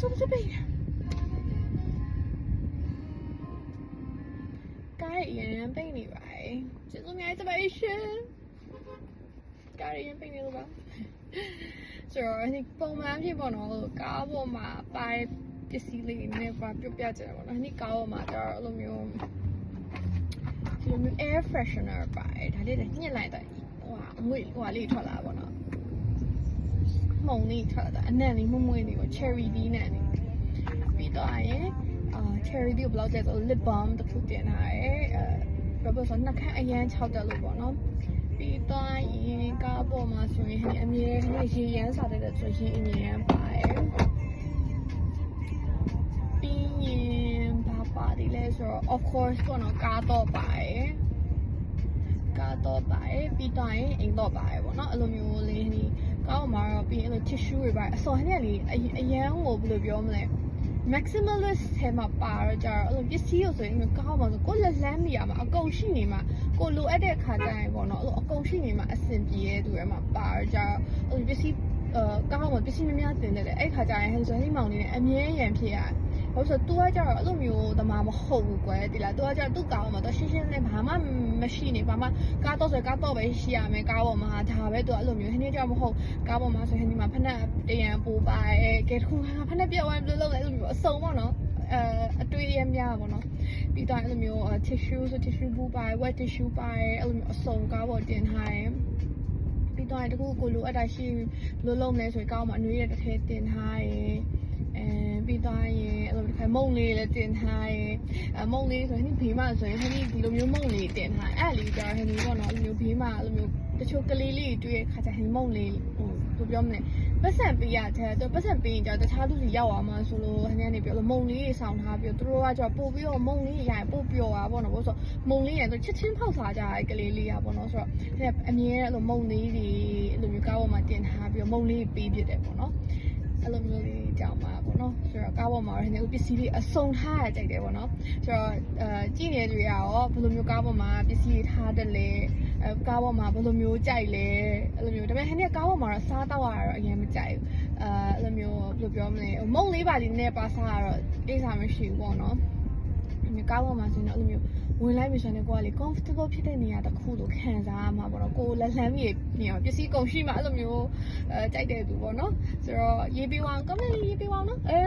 ဆိုးစပိတ်ကားရရင်ပိတ်နေပါတယ်ကျေးဇူးများတင်ပါတယ်ရှင်ကားရရင်ပိတ်နေလို့ပါဆိုတော့ဒီပုံမှန်ဖြစ်ပေါ့နော်ကားပေါ်မှာပါတဲ့ပစ္စည်းလေးတွေနဲ့ပါပြပြကြတယ်ပေါ့နော်ဒီကားပေါ်မှာတော့အဲ့လိုမျိုးဒီလိုမျိုး air freshener ပါတယ်ဒါလေးလည်းညှစ်လိုက်တော့ဟိုဟာအငွေ့ဟိုဟာလေးထွက်လာပါတော့ မှုံလေးထွက်လာတာအနံ့လေးမွမွေးလေးပေါ့ cherry ဒီနဲ့လေးပြီးတော့ရင်အာ cherry ဒီကိုဘယ်လောက်ကျဲဆို lip balm တစ်ခုတင်ထားတယ်အဲဘာလို့ဆိုနှာခမ်းအရန်ခြောက်တက်လို့ပေါ့နော်ပြီးတော့ရင်ကားပေါ်မှာဆိုရင်အမြဲတမ်းရေရမ်းစားတဲ့ဆိုရင်အမြဲပါတယ်ပြီးရင်ဘာပါတယ်လဲဆိုတော့ of course ပေါ့နော်ကားတော့ပါတယ်ကားတော့ပါတယ်ပြီးတော့ရင်အိမ်တော့ပါတယ်ပေါ့နော်အဲ့လိုမျိုးလေးနေ ကောင်းမှာတော့ပြီးရင်အဲ့လို tissue တွေပါအစော်ဟင်းကလေအရန်ကိုဘယ်လိုပြောမလဲ maximalist ထဲမှာပါတော့ကြတော့အဲ့လိုပစ္စည်းကိုဆိုရင်ကောင်းပါဆိုကိုလက်လန်းနေရမှာအကုန်ရှိနေမှာကိုလိုအပ်တဲ့ခါကျရင်ပေါ့နော်အဲ့လိုအကုန်ရှိနေမှာအဆင်ပြေတဲ့သူတွေမှာပါတော့ကြတော့အဲ့လိုပစ္စည်းအဲကောင်းပါပစ္စည်းများများတင်တယ်လေအဲ့ခါကျရင်ဟိုဆိုရင်မောင်နေနဲ့အမြဲရန်ဖြစ်ရတယ် ဘာလို့ဆိုတော့ तू ကကြတော့အဲ့လိုမျိုးတမမဟုတ်ဘူးကွယ်ဒီလား तू ကကြတော့သူ့ကောင်မှာတော့ရှင်းရှင်းနဲ့ဘာမှမရှိနေဘာမှကားတော့ဆိုကားတော့ပဲရှိရမယ်ကားပေါ်မှာဒါပဲ तू အဲ့လိုမျိုးဟင်းနေကြမဟုတ်ကားပေါ်မှာဆိုရင်ဒီမှာဖက်နဲ့တရံပိုးပါအဲကဲတခုဖက်နဲ့ပြောင်းဝင်လို့လုပ်လဲအဲ့လိုမျိုးအစုံပေါ့နော်အဲအတွေ့အရများပေါ့နော်ပြီးတော့အဲ့လိုမျိုး tissue ဆို tissue ဘူးပါ wet tissue ပါအဲ့လိုမျိုးအစုံကားပေါ်တင်ထားတယ်ပြီးတော့တခုကိုလိုအပ်တာရှိလို့လုံးလဲဆိုရင်ကောင်းမှာအနွေးရတစ်ထည်တင်ထားတယ်အဲ ပြီးတော့ရင်အဲ့လိုတစ်ခါမုံလေးလည်းတင်ထားတယ်အမုံလေးဆိုရင်ဘေးမှာဆိုရင်ဟိုဒီလိုမျိုးမုံလေးတင်ထားအဲ့လေးကြာဟိုဒီပေါ့နော်အဲ့လိုမျိုးဘေးမှာအဲ့လိုမျိုးတချို့ကလေးလေးတွေ့ရခါကျဟိမုံလေးဟိုဘယ်လိုပြောမလဲပတ်စံပေးရတဲ့သူပတ်စံပေးရင်ကြာတခြားသူစီရောက်သွားမှဆိုလို့ဟိုကနေပြောလို့မုံလေးတွေဆောင်းထားပြီးသူတို့ကကြာပို့ပြီးတော့မုံလေးရရင်ပို့ပျော်တာပေါ့နော်ဘို့ဆိုမုံလေးရသူချက်ချင်းဖောက်စားကြတဲ့ကလေးလေးရပေါ့နော်ဆိုတော့အမြဲအဲ့လိုမုံလေးတွေအဲ့လိုမျိုးကားပေါ်မှာတင်ထားပြီးတော့မုံလေးပေးပြတယ်ပေါ့နော်အဲ့လိုမျိုးလေးကြောင်ပါ ပေါ့နော်ဆိုတော့ကားပေါ်မှာတော့ဒီပစ္စည်းလေးအစုံထားရကြိုက်တယ်ပေါ့နော်ဆိုတော့အဲကြည့်နေတဲ့တွေရောဘယ်လိုမျိုးကားပေါ်မှာပစ္စည်းထားတယ်လဲအဲကားပေါ်မှာဘယ်လိုမျိုးကြိုက်လဲအဲ့လိုမျိုးဒါပေမဲ့ဟိုနေ့ကားပေါ်မှာတော့စားတော့ရတော့အရင်မကြိုက်ဘူးအဲအဲ့လိုမျိုးဘယ်လိုပြောမလဲမုံလေးပါလေးနဲ့ပါစားရတော့အိစားမရှိဘူးပေါ့နော်ဒီကားပေါ်မှာဆိုရင်တော့အဲ့လိုမျိုးဝင်လိုက်ပြီဆိုရင်ကိုကလေ comfortable ဖြစ်တဲ့နေရာတစ်ခုလို့ခံစားရမှာပေါ့နော်ကိုလက်လန်းမြေမြေပစ္စည်းကုန်ရှိမှအဲ့လိုမျိုးအဲကြိုက်တဲ့သူပေါ့နော်ဆိုတော့ရေးပေးအောင် comment လေးရေးပေးအောင်နော်အဲ